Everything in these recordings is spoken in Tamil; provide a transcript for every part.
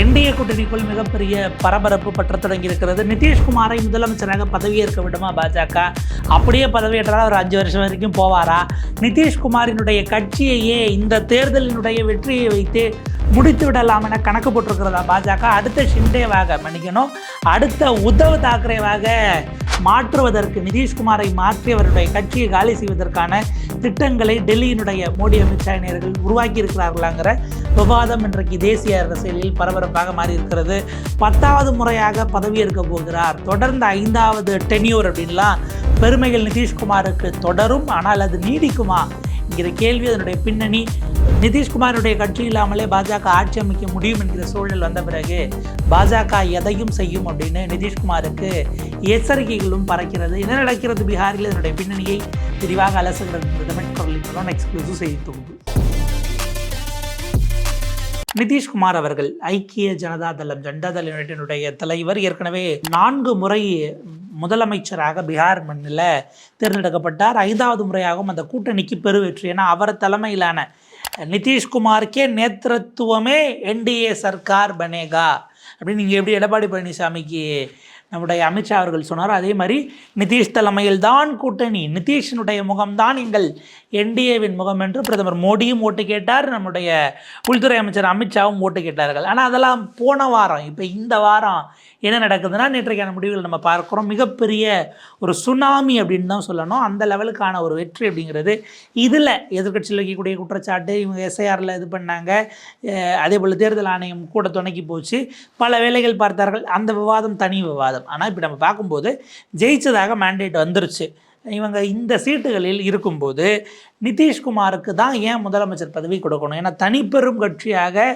என்டிஏ கூட்டணிக்குள் மிகப்பெரிய பரபரப்பு பற்ற தொடங்கி இருக்கிறது நிதிஷ்குமாரை முதலமைச்சராக பதவியேற்க விடுமா பாஜக? அப்படியே பதவியேற்றால் ஒரு அஞ்சு வருஷம் வரைக்கும் போவாரா? நிதிஷ்குமாரினுடைய கட்சியையே இந்த தேர்தலினுடைய வெற்றியை வைத்து முடித்து விடலாம் என கணக்கு போட்டிருக்கிறதா பாஜக? அடுத்த ஷிண்டேவாக மன்னிக்கணும். அடுத்த உத்தவ் தாக்கரேவாக மாற்றுவதற்கு நிதிஷ்குமாரை மாற்றி அவருடைய கட்சியை காலி செய்வதற்கான திட்டங்களை டெல்லியினுடைய மோடி அமித்ஷா இணையர்கள் உருவாக்கி இருக்கிறார்களாங்கிற விவாதம் இன்றைக்கு தேசிய அரசியலில் பரபரப்பாக மாறி இருக்கிறது. பத்தாவது முறையாக பதவியேற்க போகிறார். தொடர்ந்து ஐந்தாவது டென்யூர் அப்படின்லாம் பெருமைகள் நிதிஷ்குமாருக்கு தொடரும். ஆனால் அது நீடிக்குமா என்கிற கேள்வி அதனுடைய பின்னணி. நிதிஷ்குமாருடைய கட்சி இல்லாமலே பாஜக ஆட்சி அமைக்க முடியும் என்கிற சூழல் வந்த பிறகு பாஜக எதையும் செய்யும் அப்படின்னு நிதிஷ்குமாருக்கு எச்சரிக்கைகளும் பறக்கிறது. என்ன நடக்கிறது? பீகாரில் இதனுடைய பின்னணியை விரிவாக அலசுகிறது. எக்ஸ்க்ளூசிவ் செய்தி தொகுப்பு. நிதிஷ்குமார் அவர்கள் ஐக்கிய ஜனதா தளம் ஜனதா தள தலைவர் ஏற்கனவே நான்கு முறை முதலமைச்சராக பீகார் மண்ணில் தேர்ந்தெடுக்கப்பட்டார். ஐந்தாவது முறையாகவும் அந்த கூட்டணிக்கு பெருவெற்றி ஏன்னா அவர் தலைமையிலான நிதிஷ்குமாருக்கே நேத்திரத்துவமே என்டிஏ சர்க்கார் பனேகா. அப்படின்னு நீங்கள் எப்படி எடப்பாடி பழனிசாமிக்கு நம்முடைய அமித்ஷா அவர்கள் சொன்னார் அதே மாதிரி நிதிஷ் தலைமையில் தான் கூட்டணி. நிதிஷினுடைய முகம்தான் எங்கள் என்டிஏவின் முகம் என்று பிரதமர் மோடியும் ஓட்டு கேட்டார். நம்முடைய உள்துறை அமைச்சர் அமித்ஷாவும் ஓட்டு கேட்டார்கள். ஆனால் அதெல்லாம் போன வாரம் இப்போ இந்த வாரம் என்ன நடக்குதுன்னா நேற்றைக்கான முடிவுகள் நம்ம பார்க்குறோம். மிகப்பெரிய ஒரு சுனாமி அப்படின்னு தான் சொல்லணும். அந்த லெவலுக்கான ஒரு வெற்றி அப்படிங்கிறது இதில் எதிர்க்கட்சியில் வைக்கக்கூடிய குற்றச்சாட்டு இவங்க எஸ்ஐஆரில் இது பண்ணாங்க. அதே போல் தேர்தல் ஆணையம் கூட துணைக்கி போச்சு. பல வேலைகள் பார்த்தார்கள். அந்த விவாதம் தனி விவாதம். ஆனால் இப்போ நம்ம பார்க்கும்போது ஜெயிச்சதாக மேண்டேட் வந்துருச்சு. இவங்க இந்த சீட்டுகளில் இருக்கும்போது நிதிஷ்குமாருக்கு தான் ஏன் முதலமைச்சர் பதவி கொடுக்கணும்? ஏன்னா தனிப்பெரும் கட்சியாக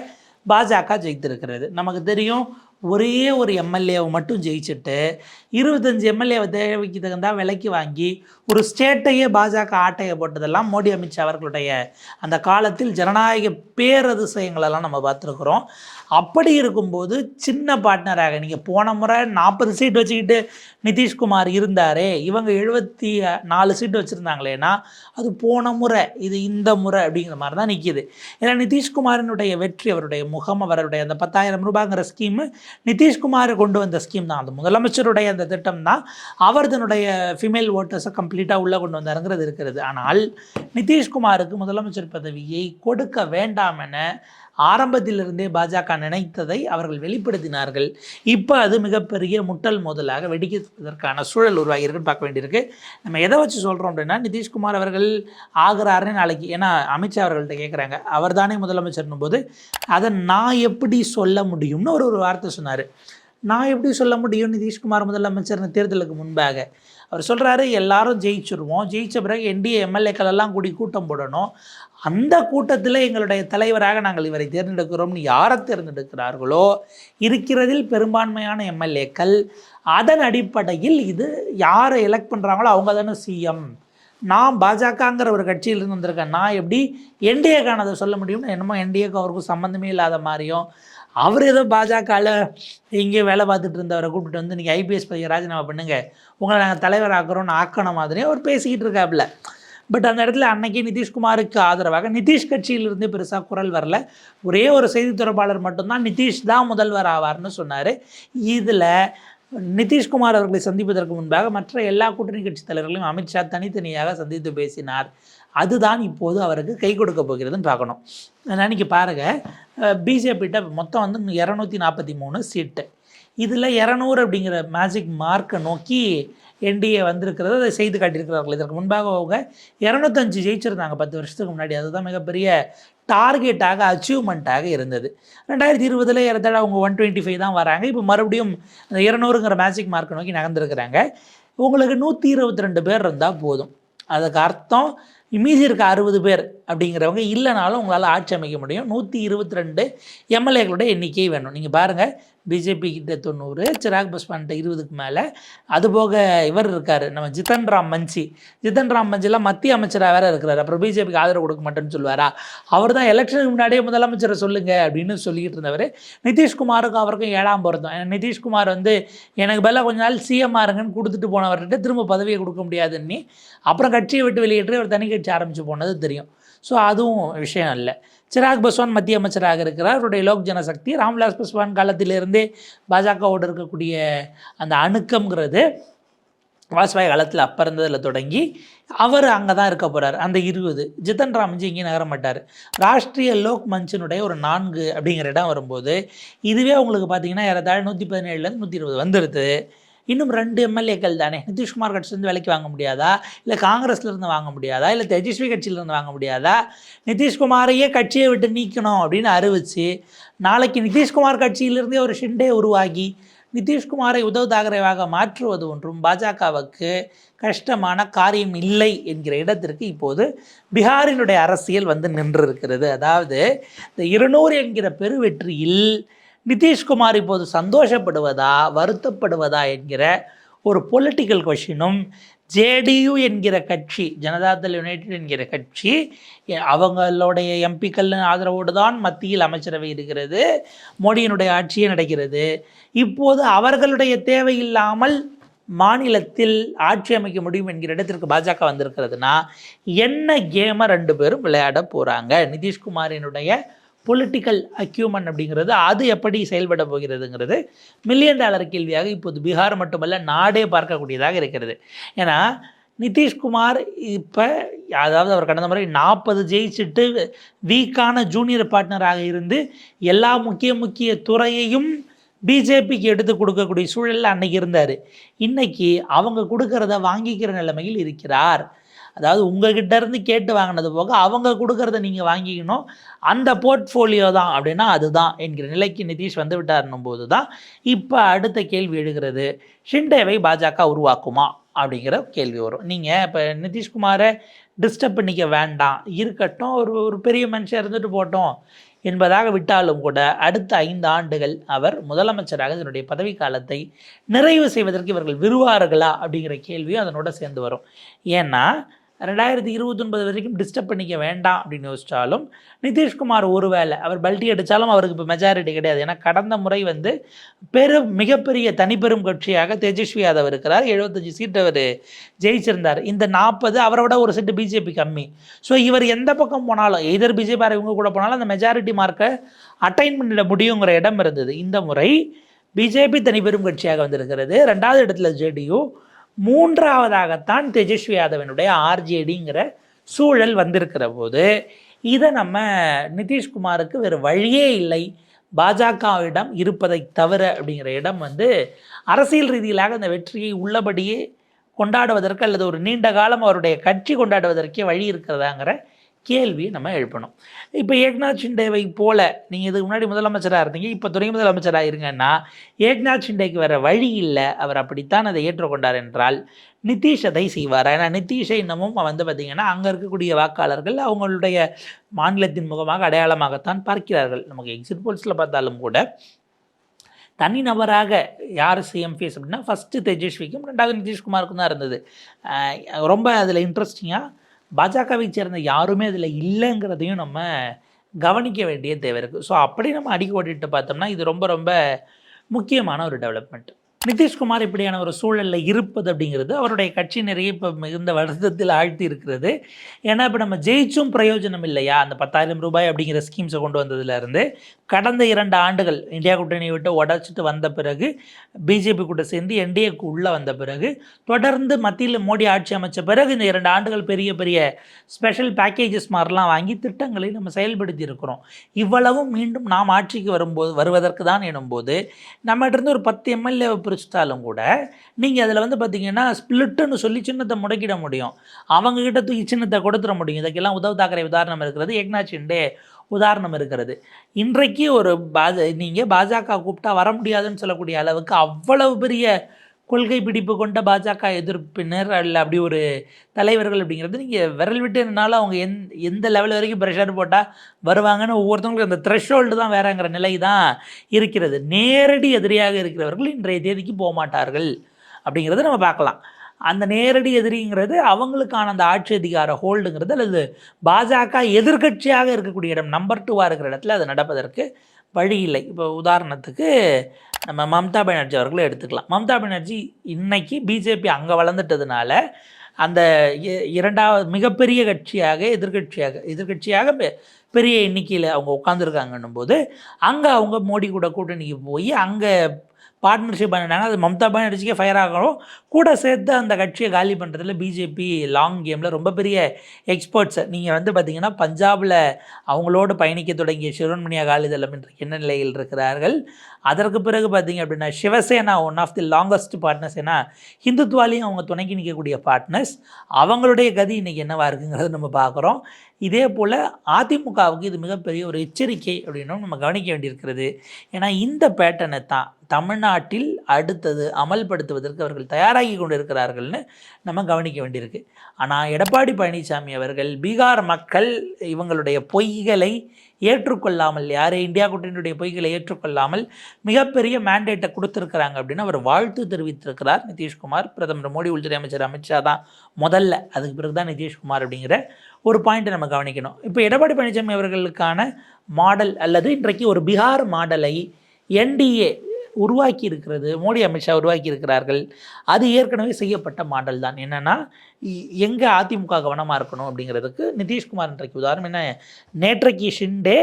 பாஜக ஜெயித்திருக்கிறது. நமக்கு தெரியும் ஒரே ஒரு எம்எல்ஏவை மட்டும் ஜெயிச்சுட்டு இருபத்தஞ்சி எம்எல்ஏவை தேவைக்கு தகுந்தா விலைக்கு வாங்கி ஒரு ஸ்டேட்டையே பாஜக ஆட்டையை போட்டதெல்லாம் மோடி அமித்ஷா அவர்களுடைய அந்த காலத்தில் ஜனநாயக பேரதிசயங்களெல்லாம் நம்ம பார்த்துருக்குறோம். அப்படி இருக்கும்போது சின்ன பார்ட்னராக நீங்கள் போன முறை நாற்பது சீட் வச்சுக்கிட்டு நிதிஷ்குமார் இருந்தாரே இவங்க எழுபத்தி நாலு சீட் வச்சுருந்தாங்களேன்னா அது போன முறை இது இந்த முறை அப்படிங்கிற மாதிரி தான் நிற்கிது ஏன்னா நிதிஷ்குமாரினுடைய வெற்றி அவருடைய முகம் அவருடைய அந்த பத்தாயிரம் ரூபாங்கிற ஸ்கீமு நிதிஷ்குமார் கொண்டு வந்த ஸ்கீம் தான். அந்த முதலமைச்சருடைய அந்த திட்டம் தான். அவர் தன்னுடைய ஃபிமேல் ஓட்டர்ஸை கம்ப்ளீட்டாக உள்ளே கொண்டு வந்தாருங்கிறது இருக்கிறது. ஆனால் நிதிஷ்குமாருக்கு முதலமைச்சர் பதவியை கொடுக்க வேண்டாம் என ஆரம்பத்திலிருந்தே பாஜக நினைத்ததை அவர்கள் வெளிப்படுத்தினார்கள். இப்போ அது மிகப்பெரிய முட்டல் மோதலாக வெடிக்கிறதற்கான சூழல் உருவாகி இருக்குன்னு பார்க்க வேண்டியிருக்கு. நம்ம எதை வச்சு சொல்கிறோம் அப்படின்னா நிதிஷ்குமார் அவர்கள் ஆகிறாருன்னு நாளைக்கு ஏன்னா அமித்ஷா அவர்கள்ட்ட கேட்குறாங்க அவர் தானே முதலமைச்சர்னும் போது அதை நான் எப்படி சொல்ல முடியும்னு ஒரு ஒரு வார்த்தை சொன்னார். நான் எப்படி சொல்ல முடியும்? நிதிஷ்குமார் முதலமைச்சர் தேர்தலுக்கு முன்பாக. அவர் சொல்கிறாரு எல்லாரும் ஜெயிச்சிருவோம். ஜெயிச்ச பிறகு என்டிஏ எம்எல்ஏக்கள் எல்லாம் கூடி கூட்டம் போடணும். அந்த கூட்டத்தில் எங்களுடைய தலைவராக நாங்கள் இவரை தேர்ந்தெடுக்கிறோம்னு யாரை தேர்ந்தெடுக்கிறார்களோ இருக்கிறதில் பெரும்பான்மையான எம்எல்ஏக்கள் அதன் அடிப்படையில் இது யாரை எலெக்ட் பண்ணுறாங்களோ அவங்க தானே சிஎம் நான் பாஜகங்கிற ஒரு கட்சியிலிருந்து வந்திருக்கேன். நான் எப்படி என்டிஏக்கானதை சொல்ல முடியும்னு என்னமோ என்டிஏக்கு அவருக்கும் சம்மந்தமே இல்லாத மாதிரியும் அவர் ஏதோ பாஜகவில் இங்கேயும் வேலை பார்த்துட்டு இருந்தவரை கூப்பிட்டு வந்து நீங்கள் ஐபிஎஸ் பதவியை ராஜினாமா பண்ணுங்கள் உங்களை நாங்கள் தலைவர் ஆக்குறோம்னு ஆக்கணும் மாதிரியே அவர் பேசிக்கிட்டு இருக்காப்புல பட் அந்த இடத்துல அன்னைக்கு நிதிஷ்குமாருக்கு ஆதரவாக நிதிஷ் கட்சியிலிருந்து பெருசாக குரல் வரல. ஒரே ஒரு செய்தி தொடர்பாளர் மட்டும்தான் நிதிஷ் தான் முதல்வர் ஆவார்னு சொன்னார். இதில் நிதிஷ்குமார் அவர்களை சந்திப்பதற்கு முன்பாக மற்ற எல்லா கூட்டணி கட்சி தலைவர்களையும் அமித்ஷா தனித்தனியாக சந்தித்து பேசினார். அதுதான் இப்போது அவருக்கு கை கொடுக்க போகிறதுன்னு பார்க்கணும். அன்னைக்கு பாருங்கள் பிஜேபிகிட்ட மொத்தம் வந்து இரநூத்தி நாற்பத்தி மூணு சீட்டு. இதில் இரநூறு அப்படிங்கிற மேஜிக் மார்க்கை நோக்கி என்டிஏ வந்திருக்கிறது அதை செய்து காட்டியிருக்கிறார்கள். இதற்கு முன்பாக அவங்க இரநூத்தஞ்சு ஜெயிச்சிருந்தாங்க பத்து வருஷத்துக்கு முன்னாடி. அதுதான் மிகப்பெரிய டார்கெட்டாக அச்சீவ்மெண்ட்டாக இருந்தது. ரெண்டாயிரத்தி இருபதில் ஏறத்தாழ அவங்க ஒன் டுவெண்ட்டி ஃபைவ் தான் வராங்க. இப்போ மறுபடியும் அந்த இரநூறுங்கிற மேஜிக் மார்க்கை நோக்கி நகர்ந்துருக்கிறாங்க. உங்களுக்கு நூற்றி இருபத்தி ரெண்டு பேர் இருந்தால் போதும். அதுக்கு அர்த்தம் மீதி இருக்க அறுபது பேர் அப்படிங்கிறவங்க இல்லைனாலும் உங்களால் ஆட்சி அமைக்க முடியும். நூற்றி இருபத்தி ரெண்டு எம்எல்ஏக்களோட எண்ணிக்கை வேணும். நீங்கள் பாருங்கள் பிஜேபி கிட்ட தொண்ணூறு சிராக் பஸ்வான்கிட்ட இருபதுக்கு மேலே. அதுபோக இவர் இருக்கார் நம்ம ஜிதன் ராம் மஞ்சி. ஜிதன் ராம் மஞ்சிலாம் மத்திய அமைச்சராக வேறு இருக்கிறார். அப்புறம் பிஜேபிக்கு ஆதரவு கொடுக்க மாட்டேன்னு சொல்லுவாரா? அவர் தான் எலெக்ஷனுக்கு முன்னாடியே முதலமைச்சரை சொல்லுங்கள் அப்படின்னு சொல்லிக்கிட்டு இருந்தவர். நிதிஷ்குமாருக்கும் அவருக்கும் ஏழாம் பொருத்தம். நிதிஷ்குமார் வந்து எனக்கு பதிலாக கொஞ்ச நாள் சிஎம் ஆருங்கன்னு கொடுத்துட்டு போனவர்கிட்ட திரும்ப பதவியை கொடுக்க முடியாதுன்னு. அப்புறம் கட்சியை விட்டு வெளியேற்றி அவர் தனி கட்சி ஆரம்பித்து போனது தெரியும். ஸோ அதுவும் விஷயம் இல்லை சிராக் பஸ்வான் மத்திய அமைச்சராக இருக்கிறார். அவருடைய லோக் ஜனசக்தி ராம்விலாஸ் பஸ்வான் காலத்திலிருந்தே பாஜகவோடு இருக்கக்கூடிய அந்த அணுக்கம்ங்கிறது வாஜ்பாய் காலத்தில் அப்போ இருந்ததில் தொடங்கி அவர் அங்கே தான் இருக்க போகிறார் அந்த இருபது. ஜித்தன் ராம்ஜி இங்கே நகர மாட்டார். ராஷ்ட்ரிய லோக் மஞ்சனுடைய ஒரு நான்கு அப்படிங்கிற இடம் வரும்போது இதுவே உங்களுக்கு பார்த்தீங்கன்னா ஏறத்தாழ நூற்றி பதினேழுலேருந்து நூற்றி இருபது வந்துடுது இன்னும் ரெண்டு எம்எல்ஏக்கள் தானே? நிதிஷ்குமார் கட்சியிலேருந்து விலைக்கு வாங்க முடியாதா? இல்லை காங்கிரஸ்லேருந்து வாங்க முடியாதா? இல்லை தேஜஸ்வி கட்சியிலேருந்து வாங்க முடியாதா? நிதிஷ்குமாரையே கட்சியை விட்டு நீக்கணும் அப்படின்னு அறிவிச்சு நாளைக்கு நிதிஷ்குமார் கட்சியிலிருந்தே ஒரு ஷிண்டே உருவாகி நிதிஷ்குமாரை உத்தவ் தாக்கரேவாக மாற்றுவது ஒன்றும் பாஜகவுக்கு கஷ்டமான காரியம் இல்லை என்கிற இடத்திற்கு இப்போது பீகாரினுடைய அரசியல் வந்து நின்று இருக்கிறது அதாவது இந்த இருநூறு என்கிற பெருவெற்றியில் நிதிஷ்குமார் இப்போது சந்தோஷப்படுவதா வருத்தப்படுவதா என்கிற ஒரு பொலிட்டிக்கல் கொஷினும் ஜேடியு என்கிற கட்சி ஜனதாதள் யுனைடெட் என்கிற கட்சி அவங்களுடைய எம்பிக்கள் ஆதரவோடு தான் மத்தியில் அமைச்சரவை இருக்கிறது மோடியினுடைய ஆட்சியே நடக்கிறது. இப்போது அவர்களுடைய தேவையில்லாமல் மாநிலத்தில் ஆட்சி அமைக்க முடியும் என்கிற இடத்திற்கு பாஜக வந்திருக்கிறதுனா என்ன கேமை ரெண்டு பேரும் விளையாட போகிறாங்க நிதிஷ்குமாரினுடைய பொலிட்டிக்கல் அக்யூமன் அப்படிங்கிறது அது எப்படி செயல்பட போகிறதுங்கிறது மில்லியன் டாலர் கேள்வியாக இப்போது பீகார் மட்டுமல்ல நாடே பார்க்கக்கூடியதாக இருக்கிறது. ஏன்னா நிதிஷ்குமார் இப்போ அதாவது அவர் கடந்த முறை நாற்பது ஜெயிச்சுட்டு வீக்கான ஜூனியர் பார்ட்னராக இருந்து எல்லா முக்கிய முக்கிய துறையையும் பிஜேபிக்கு எடுத்து கொடுக்கக்கூடிய சூழலில் அன்னைக்கு இருந்தார். இன்றைக்கி அவங்க கொடுக்கறத வாங்கிக்கிற நிலைமையில் இருக்கிறார். அதாவது உங்ககிட்ட இருந்து கேட்டு வாங்கினது போக அவங்க கொடுக்கறத நீங்கள் வாங்கிக்கணும். அந்த போர்ட்ஃபோலியோ தான் அப்படின்னா அதுதான் என்கிற நிலைக்கு நிதிஷ் வந்து விட்டாருன்னும் போது தான் இப்போ அடுத்த கேள்வி எழுகிறது. ஷிண்டேவை பாஜக உருவாக்குமா? அப்படிங்கிற கேள்வி வரும். நீங்கள் இப்போ நிதிஷ்குமாரை டிஸ்டர்ப் பண்ணிக்க வேண்டாம். இருக்கட்டும் ஒரு ஒரு பெரிய மனுஷன் இருந்துட்டு போட்டோம் என்பதாக விட்டாலும் கூட அடுத்த ஐந்து ஆண்டுகள் அவர் முதலமைச்சராக இதனுடைய பதவி காலத்தை நிறைவு செய்வதற்கு இவர்கள் விருவார்களா அப்படிங்கிற கேள்வியும் அதனோட சேர்ந்து வரும். ஏன்னா ரெண்டாயிரத்தி இருபத்தொன்பது வரைக்கும் டிஸ்டர்ப் பண்ணிக்க வேண்டாம் அப்படின்னு யோசித்தாலும் நிதிஷ்குமார் ஒருவேளை அவர் பல்ட்டி அடித்தாலும் அவருக்கு இப்போ மெஜாரிட்டி கிடையாது. ஏன்னா கடந்த முறை வந்து பெரும் மிகப்பெரிய தனிப்பெரும் கட்சியாக தேஜஸ்வி யாதவ் இருக்கிறார். எழுபத்தஞ்சு சீட் அவர் ஜெயிச்சிருந்தார். இந்த நாற்பது அவரை விட ஒரு சீட்டு பிஜேபி கம்மி. ஸோ இவர் எந்த பக்கம் போனாலும் எதிர் பிஜேபி இவங்க கூட போனாலும் அந்த மெஜாரிட்டி மார்க்கை அட்டைன் பண்ணிட முடியுங்கிற இடம் இருந்தது. இந்த முறை பிஜேபி தனிப்பெரும் கட்சியாக வந்திருக்கிறது. ரெண்டாவது இடத்துல ஜேடியு மூன்றாவதாகத்தான் தேஜஸ்வி யாதவனுடைய ஆர்ஜேடிங்கிற சூழல் வந்திருக்கிற போது இதை நம்ம நிதிஷ்குமாருக்கு வேறு வழியே இல்லை. பாஜகவிடம் இருப்பதை தவிர அப்படிங்கிற இடம் வந்து அரசியல் ரீதியிலாக அந்த வெற்றியை உள்ளபடியே கொண்டாடுவதற்கு அல்லது ஒரு நீண்ட காலம் அவருடைய கட்சி கொண்டாடுவதற்கே வழி இருக்கிறதாங்கிற கேள்வியை நம்ம எழுப்பணும். இப்போ ஏக்நாத் ஷிண்டேவை போல் நீங்கள் இதுக்கு முன்னாடி முதலமைச்சராக இருந்தீங்க இப்போ துணை முதலமைச்சராக இருங்கன்னா ஏக்நாத் ஷிண்டேக்கு வேறு வழி இல்லை. அவர் அப்படித்தான் அதை ஏற்றுக்கொண்டார் என்றால் நிதிஷ் அதை செய்வார்? ஏன்னா நிதிஷை இன்னமும் வந்து பார்த்திங்கன்னா அங்கே இருக்கக்கூடிய வாக்காளர்கள் அவங்களுடைய மாநிலத்தின் முகமாக அடையாளமாகத்தான் பார்க்கிறார்கள். நமக்கு எக்ஸிட் போல்ஸில் பார்த்தாலும் கூட தனிநபராக யார் சிஎம் ஃபேஸ் அப்படின்னா ஃபஸ்ட்டு தேஜஸ்விக்கும் ரெண்டாவது நிதிஷ்குமாருக்கும் தான் இருந்தது. ரொம்ப அதில் இன்ட்ரெஸ்டிங்காக பாஜகவை சேர்ந்த யாருமே அதில் இல்லைங்கிறதையும் நம்ம கவனிக்க வேண்டிய தேவை இருக்குது ஸோ அப்படி நம்ம அடிக்கோடிட்டு பார்த்தோம்னா இது ரொம்ப ரொம்ப முக்கியமான ஒரு டெவலப்மெண்ட் நிதிஷ்குமார் இப்படியான ஒரு சூழலில் இருப்பது அப்படிங்கிறது அவருடைய கட்சி நிறைய இப்போ மிகுந்த வருத்தத்தில் ஆழ்த்தி இருக்கிறது ஏன்னா இப்போ நம்ம ஜெயிச்சும் பிரயோஜனம் இல்லையா? அந்த பத்தாயிரம் ரூபாய் அப்படிங்கிற ஸ்கீம்ஸை கொண்டு வந்ததுலேருந்து கடந்த இரண்டு ஆண்டுகள் இந்தியா கூட்டணியை விட்டு உடச்சிட்டு வந்த பிறகு பிஜேபி கூட சேர்ந்து என்டிஏக்கு உள்ளே வந்த பிறகு தொடர்ந்து மத்தியில் மோடி ஆட்சி அமைச்ச பிறகு இந்த இரண்டு ஆண்டுகள் பெரிய பெரிய ஸ்பெஷல் பேக்கேஜஸ் மாதிரிலாம் வாங்கி திட்டங்களை நம்ம செயல்படுத்தி இருக்கிறோம். இவ்வளவும் மீண்டும் நாம் ஆட்சிக்கு வரும்போது வருவதற்கு தான் எனும்போது நம்மகிட்ட இருந்து ஒரு பத்து எம்எல்ஏ பிரிச்சிட்டாலும் கூட நீங்கள் அதில் வந்து பார்த்தீங்கன்னா ஸ்பிளிட்டுன்னு சொல்லி சின்னத்தை முடக்கிட முடியும். அவங்கக்கிட்ட தூக்கி சின்னத்தை கொடுத்துட முடியும். இதுக்கெல்லாம் உதவு தாக்கரே உதாரணம் இருக்கிறது ஏக்நாத் ஷிண்டே உதாரணம் இருக்கிறது. இன்றைக்கு ஒரு பாஜ நீங்கள் பாஜக கூப்பிட்டா வர முடியாதுன்னு சொல்லக்கூடிய அளவுக்கு அவ்வளவு பெரிய கொள்கை பிடிப்பு கொண்ட பாஜக எதிர்ப்பினர் அல்ல அப்படி ஒரு தலைவர்கள் அப்படிங்கிறது நீங்கள் விரல் விட்டு அவங்க எந் எந்த லெவல் வரைக்கும் ப்ரெஷர் போட்டால் வருவாங்கன்னு ஒவ்வொருத்தவங்களுக்கும் அந்த த்ரெஷ்ஹோல்டு தான் வேறங்கிற நிலை தான் இருக்கிறது. நேரடி எதிரியாக இருக்கிறவர்கள் இன்றைய தேதிக்கு போக மாட்டார்கள் அப்படிங்கிறத நம்ம பார்க்கலாம். அந்த நேரடி எதிரிங்கிறது அவங்களுக்கான அந்த ஆட்சி அதிகார ஹோல்டுங்கிறது அல்லது பாஜக எதிர்க்கட்சியாக இருக்கக்கூடிய இடம் நம்பர் டூவாக இருக்கிற இடத்துல அது நடப்பதற்கு வழி இல்லை. இப்போ உதாரணத்துக்கு நம்ம மம்தா பானர்ஜி அவர்களை எடுத்துக்கலாம். மம்தா பானர்ஜி இன்னைக்கு பிஜேபி அங்கே வளர்ந்துட்டதுனால அந்த இ- இரண்டாவது மிகப்பெரிய கட்சியாக எதிர்க்கட்சியாக எதிர்க்கட்சியாக பெ- பெரிய எண்ணிக்கையில் அவங்க உட்காந்துருக்காங்கன்னும் போது அங்கே அவங்க மோடி கூட கூட்டணிக்கு போய் அங்கே பார்ட்னர்ஷிப் பண்ணிட்டாங்க அது மம்தா பானர்ஜிக்கே ஃபயர் ஆகணும். கூட சேர்த்து அந்த கட்சியை காலி பண்ணுறதுல பிஜேபி லாங் கேமில் ரொம்ப பெரிய எக்ஸ்பர்ட்ஸ் நீங்கள் வந்து பார்த்திங்கன்னா பஞ்சாபில் அவங்களோடு பயணிக்க தொடங்கிய சிரோன்மணி அகாலிதளம் என்ற என்ன நிலையில் இருக்கிறார்கள். அதற்கு பிறகு பார்த்திங்க அப்படின்னா Shiv Sena one of the longest partners ஏன்னா ஹிந்துத்வாலையும் அவங்க துணைக்கு நிற்கக்கூடிய பார்ட்னர்ஸ் அவங்களுடைய கதி இன்றைக்கி என்னவாக இருக்குங்கிறது நம்ம பார்க்குறோம். இதே போல் அதிமுகவுக்கு இது மிகப்பெரிய ஒரு எச்சரிக்கை அப்படின்னும் நம்ம கவனிக்க வேண்டியிருக்கிறது. ஏன்னா இந்த பேட்டர்னை தான் தமிழ்நாட்டில் அடுத்தது அமல்படுத்துவதற்கு அவர்கள் தயாராகி கொண்டு இருக்கிறார்கள்னு நம்ம கவனிக்க வேண்டியிருக்கு. ஆனால் எடப்பாடி பழனிசாமி அவர்கள் பீகார் மக்கள் இவங்களுடைய பொய்களை ஏற்றுக்கொள்ளாமல் யார் இந்தியா கூட்டணியுடைய பொய்களை ஏற்றுக்கொள்ளாமல் மிகப்பெரிய மேண்டேட்டை கொடுத்துருக்குறாங்க அப்படின்னு அவர் வாழ்த்து தெரிவித்திருக்கிறார். நிதிஷ்குமார் பிரதமர் மோடி உள்துறை அமைச்சர் அமித்ஷா தான் முதல்ல. அதுக்கு பிறகு தான் நிதிஷ்குமார் அப்படிங்கிற ஒரு பாயிண்ட்டை நம்ம கவனிக்கணும். இப்போ எடப்பாடி பழனிசாமி அவர்களுக்கான மாடல் அல்லது இன்றைக்கு ஒரு பீகார் மாடலை என்டிஏ உருவாக்கி இருக்கிறது மோடி அமித்ஷா உருவாக்கி இருக்கிறார்கள் அது ஏற்கனவே செய்யப்பட்ட மாடல் தான். என்னென்னா எங்கே அதிமுக கவனமாக இருக்கணும் அப்படிங்கிறதுக்கு நிதிஷ்குமார் இன்றைக்கு உதாரணம். என்ன நேற்றைக்கு ஷிண்டே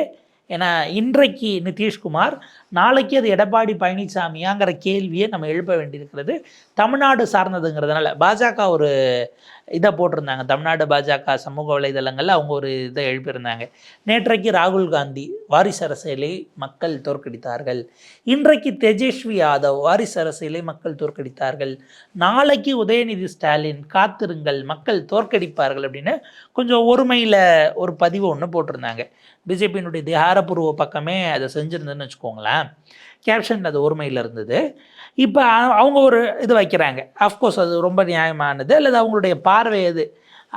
ஏன்னா இன்றைக்கு நிதிஷ்குமார் நாளைக்கு அது எடப்பாடி பழனிசாமியாங்கிற கேள்வியை நம்ம எழுப்ப வேண்டியிருக்கிறது தமிழ்நாடு சார்ந்ததுங்கிறதுனால. பாஜக ஒரு இதை போட்டிருந்தாங்க. தமிழ்நாடு பாஜக சமூக வலைதளங்களில் அவங்க ஒரு இதை எழுப்பியிருந்தாங்க. நேற்றைக்கு ராகுல் காந்தி வாரிசு அரசியலை மக்கள் தோற்கடித்தார்கள். இன்றைக்கு தேஜஸ்வி யாதவ் வாரிசு அரசியலை மக்கள் தோற்கடித்தார்கள். நாளைக்கு உதயநிதி ஸ்டாலின் காத்திருங்கள் மக்கள் தோற்கடிப்பார்கள் அப்படின்னு கொஞ்சம் ஒருமையில் ஒரு பதிவு ஒன்று போட்டிருந்தாங்க. பிஜேபியினுடைய திகாரப்பூர்வ பக்கமே அதை செஞ்சுருந்ததுன்னு வச்சுக்கோங்களேன். கேப்ஷன் அது ஒருமையில் இருந்தது. இப்போ அவங்க ஒரு இது வைக்கிறாங்க. அஃப்கோர்ஸ் அது ரொம்ப நியாயமானது அல்லது அவங்களுடைய பார்வை அது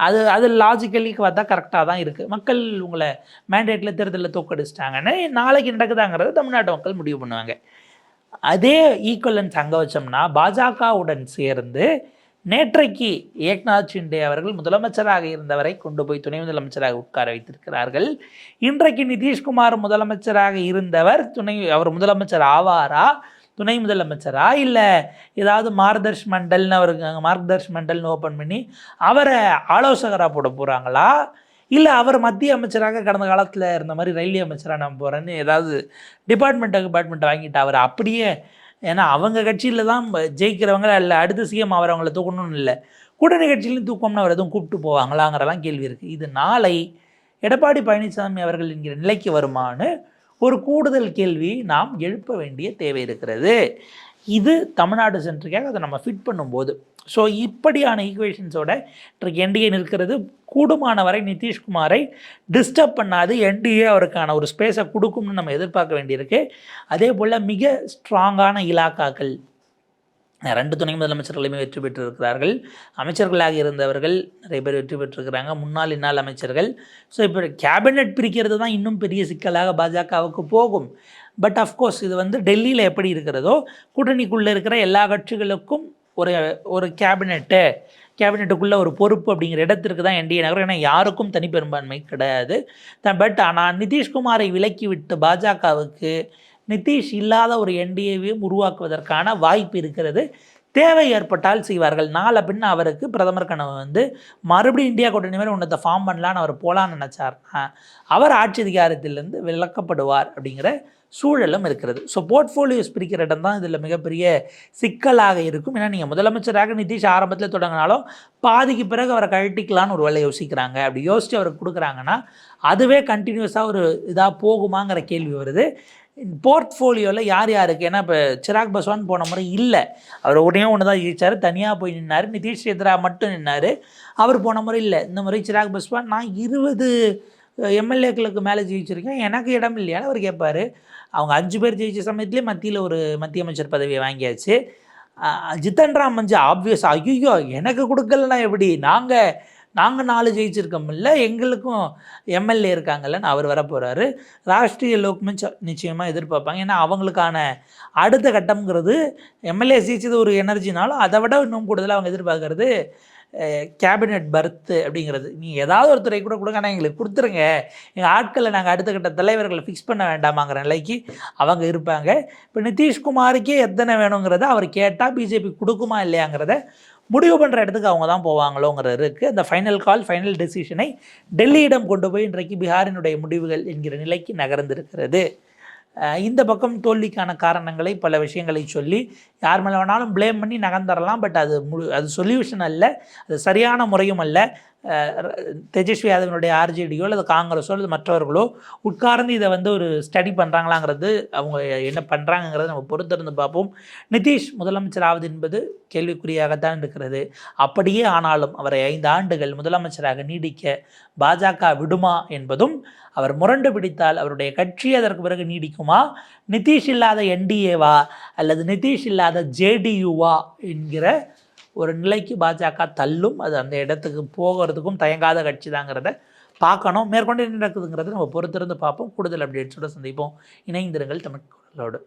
அது அது லாஜிக்கலி பார்த்தா கரெக்டாக தான் இருக்குது மக்கள் உங்களை மேண்டேட்டில் தேர்தலில் தோக்கடிச்சிட்டாங்கன்னு நாளைக்கு நடக்குதாங்கிறத தமிழ்நாட்டு மக்கள் முடிவு பண்ணுவாங்க. அதே ஈக்குவலன்ஸ் அங்கே வச்சோம்னா பாஜகவுடன் சேர்ந்து நேற்றைக்கு ஏக்நாத் ஷிண்டே அவர்கள் முதலமைச்சராக இருந்தவரை கொண்டு போய் துணை முதலமைச்சராக உட்கார வைத்திருக்கிறார்கள். இன்றைக்கு நிதிஷ்குமார் முதலமைச்சராக இருந்தவர் துணை அவர் முதலமைச்சர் ஆவாரா? துணை முதலமைச்சரா? இல்லை ஏதாவது மார்கதர்ஷ் மண்டல்னு அவருக்கு அங்கே மார்கதர்ஷ் மண்டல்னு ஓப்பன் பண்ணி அவரை ஆலோசகராக போட போகிறாங்களா இல்லை அவர் மத்திய அமைச்சராக கடந்த காலத்தில் இருந்த மாதிரி ரயில்வே அமைச்சராக நான் போகிறேன்னு ஏதாவது டிபார்ட்மெண்ட்டு டிபார்ட்மெண்ட் வாங்கிட்டு அவர் அப்படியே ஏன்னா அவங்க கட்சியில் தான் ஜெயிக்கிறவங்க இல்லை அடுத்த சிஎம் அவர் அவங்கள தூக்கணும்னு இல்லை. கூட்டணி கட்சியிலையும் தூக்கம்னு அவர் எதுவும் கூப்பிட்டு போவாங்களாங்கிறலாம் கேள்வி இருக்குது இது நாளை எடப்பாடி பழனிசாமி அவர்கள் என்கிற நிலைக்கு வருமானு ஒரு கூடுதல் கேள்வி நாம் எழுப்ப வேண்டிய தேவை இருக்கிறது. இது தமிழ்நாடு சென்றுக்காக அதை நம்ம ஃபிட் பண்ணும்போது ஸோ இப்படியான ஈக்குவேஷன்ஸோட இன்றைக்கு என்டிஏ நிற்கிறது. கூடுமான வரை நிதிஷ்குமாரை டிஸ்டர்ப் பண்ணாது. என்டிஏ அவருக்கான ஒரு ஸ்பேஸை கொடுக்கும்னு நம்ம எதிர்பார்க்க வேண்டியிருக்கு. அதே போல் மிக ஸ்ட்ராங்கான இலாக்காக்கள். ரெண்டு துணை முதலமைச்சர்களுமே வெற்றி பெற்றிருக்கிறார்கள். அமைச்சர்களாக இருந்தவர்கள் நிறைய பேர் வெற்றி பெற்றிருக்கிறாங்க. முன்னாள் இந்நாள் அமைச்சர்கள். ஸோ இப்போ கேபினெட் பிரிக்கிறது தான் இன்னும் பெரிய சிக்கலாக பாஜகவுக்கு போகும். பட் அஃப்கோர்ஸ் இது வந்து டெல்லியில் எப்படி இருக்கிறதோ கூட்டணிக்குள்ளே இருக்கிற எல்லா கட்சிகளுக்கும் ஒரு ஒரு கேபினெட்டு கேபினெட்டுக்குள்ளே ஒரு பொறுப்பு அப்படிங்கிற இடத்திற்கு தான் என்டிஏ நகரம். ஏன்னா யாருக்கும் தனிப்பெரும்பான்மை கிடையாது. பட் ஆனால் நிதிஷ்குமாரை விலக்கிவிட்டு பாஜகவுக்கு நிதிஷ் இல்லாத ஒரு என்டிஏவையும் உருவாக்குவதற்கான வாய்ப்பு இருக்கிறது. தேவை ஏற்பட்டால் செய்வார்கள். நாளை பின்ன அவருக்கு பிரதமர் கனவு வந்து மறுபடியும் இந்தியா கூட்டணி மாதிரி ஒன்றத்தை ஃபார்ம் பண்ணலான்னு அவர் போகலான்னு நினச்சார்னா அவர் ஆட்சி அதிகாரத்திலிருந்து விளக்கப்படுவார் அப்படிங்கிற சூழலும் இருக்கிறது. ஸோ போர்ட்ஃபோலியோஸ் பிரிக்கிற இடம் தான் இதில் மிகப்பெரிய சிக்கலாக இருக்கும். ஏன்னா நீங்கள் முதலமைச்சராக நிதிஷ் ஆரம்பத்தில் தொடங்கினாலும் பாதிக்கு பிறகு அவரை கழட்டிக்கலான்னு ஒரு வேலை யோசிக்கிறாங்க. அப்படி யோசித்து அவருக்கு கொடுக்குறாங்கன்னா அதுவே கண்டினியூஸாக ஒரு இதாக போகுமாங்கிற கேள்வி வருது. போர்ட்ஃபோலியோவில் யார் யாருக்கு? ஏன்னா இப்போ சிராக் பஸ்வான் போன முறை இல்லை. அவர் உடனே ஒன்று தான் ஜெயிச்சார். தனியாக போய் நின்னார். நிதிஷ் சேத்ரா மட்டும் நின்னார். அவர் போன முறை இல்லை. இந்த முறை சிராக் பஸ்வான் நான் இருபது எம்எல்ஏக்களுக்கு மேலே ஜெயிச்சிருக்கேன். எனக்கு இடம் இல்லையான்னு அவர் கேட்பார். அவங்க அஞ்சு பேர் ஜெயிச்ச சமயத்துலேயே மத்தியில் ஒரு மத்திய அமைச்சர் பதவியை வாங்கியாச்சு. ஜித்தன் ராம் மஞ்சு ஆப்வியஸ் ஐயோ எனக்கு கொடுக்கலன்னா எப்படி? நாங்கள் நாங்கள் நாலு ஜெயிச்சிருக்கோம்ல எங்களுக்கும் எம்எல்ஏ இருக்காங்கல்லன்னு அவர் வரப்போகிறாரு ராஷ்ட்ரிய லோக்மஞ்ச் நிச்சயமாக எதிர்பார்ப்பாங்க. ஏன்னா அவங்களுக்கான அடுத்த கட்டம்ங்கிறது எம்எல்ஏ ஜெயிச்சது ஒரு எனர்ஜினாலும் அதை விட இன்னும் கூடுதலாக அவங்க எதிர்பார்க்கறது கேபினெட் பர்த்து அப்படிங்கிறது. நீங்கள் ஏதாவது ஒரு துறை கூட கொடுங்க ஆனால் எங்களுக்கு கொடுத்துருங்க. எங்கள் ஆட்களை நாங்கள் அடுத்த கட்ட தலைவர்களை ஃபிக்ஸ் பண்ண வேண்டாமாங்கிற நிலைக்கு அவங்க இருப்பாங்க. இப்போ நிதிஷ்குமாருக்கே எத்தனை வேணுங்கிறத அவர் கேட்டால் பிஜேபி கொடுக்குமா இல்லையாங்கிறத முடிவு பண்ணுற இடத்துக்கு அவங்க தான் போவாங்களோங்கிறது இருக்குது அந்த ஃபைனல் கால் ஃபைனல் டெசிஷனை டெல்லியிடம் கொண்டு போய் இன்றைக்கு பீகாரினுடைய முடிவுகள் என்கிற நிலைக்கு நகர்ந்திருக்கிறது. இந்த பக்கம் தோல்விக்கான காரணங்களை பல விஷயங்களை சொல்லி யார் மேலே வேணாலும் ப்ளேம் பண்ணி நகர்ந்துடலாம் பட் அது முழு அது சொல்யூஷன் அல்ல அது சரியான முறையும் அல்ல. தேஜஸ்வி யாதவனுடைய ஆர்ஜேடியோ அல்லது காங்கிரஸோ அல்லது மற்றவர்களோ உட்கார்ந்து இதை வந்து ஒரு ஸ்டடி பண்ணுறாங்களாங்கிறது அவங்க என்ன பண்ணுறாங்கங்கிறத நம்ம பொறுத்திருந்து பார்ப்போம். நிதிஷ் முதலமைச்சர் ஆவது என்பது கேள்விக்குறியாகத்தான் இருக்கிறது. அப்படியே ஆனாலும் அவரை ஐந்து ஆண்டுகள் முதலமைச்சராக நீடிக்க பாஜக விடுமா என்பதும் அவர் முரண்டு பிடித்தால் அவருடைய கட்சி அதற்கு பிறகு நீடிக்குமா? நிதிஷ் இல்லாத என்டிஏவா அல்லது நிதிஷ் இல்லாத ஜேடியுவா என்கிற ஒரு நிலைக்கு பாஜக தள்ளும் அது அந்த இடத்துக்கு போகிறதுக்கும் தயங்காத கட்சி தாங்கிறத பார்க்கணும். மேற்கொண்டு என்ன நடக்குதுங்கிறத நம்ம பொறுத்திருந்து பார்ப்போம். கூடுதல் அப்டேட்ஸோட சந்திப்போம். இணைந்திருங்கள் தமிழ் குரலோடு.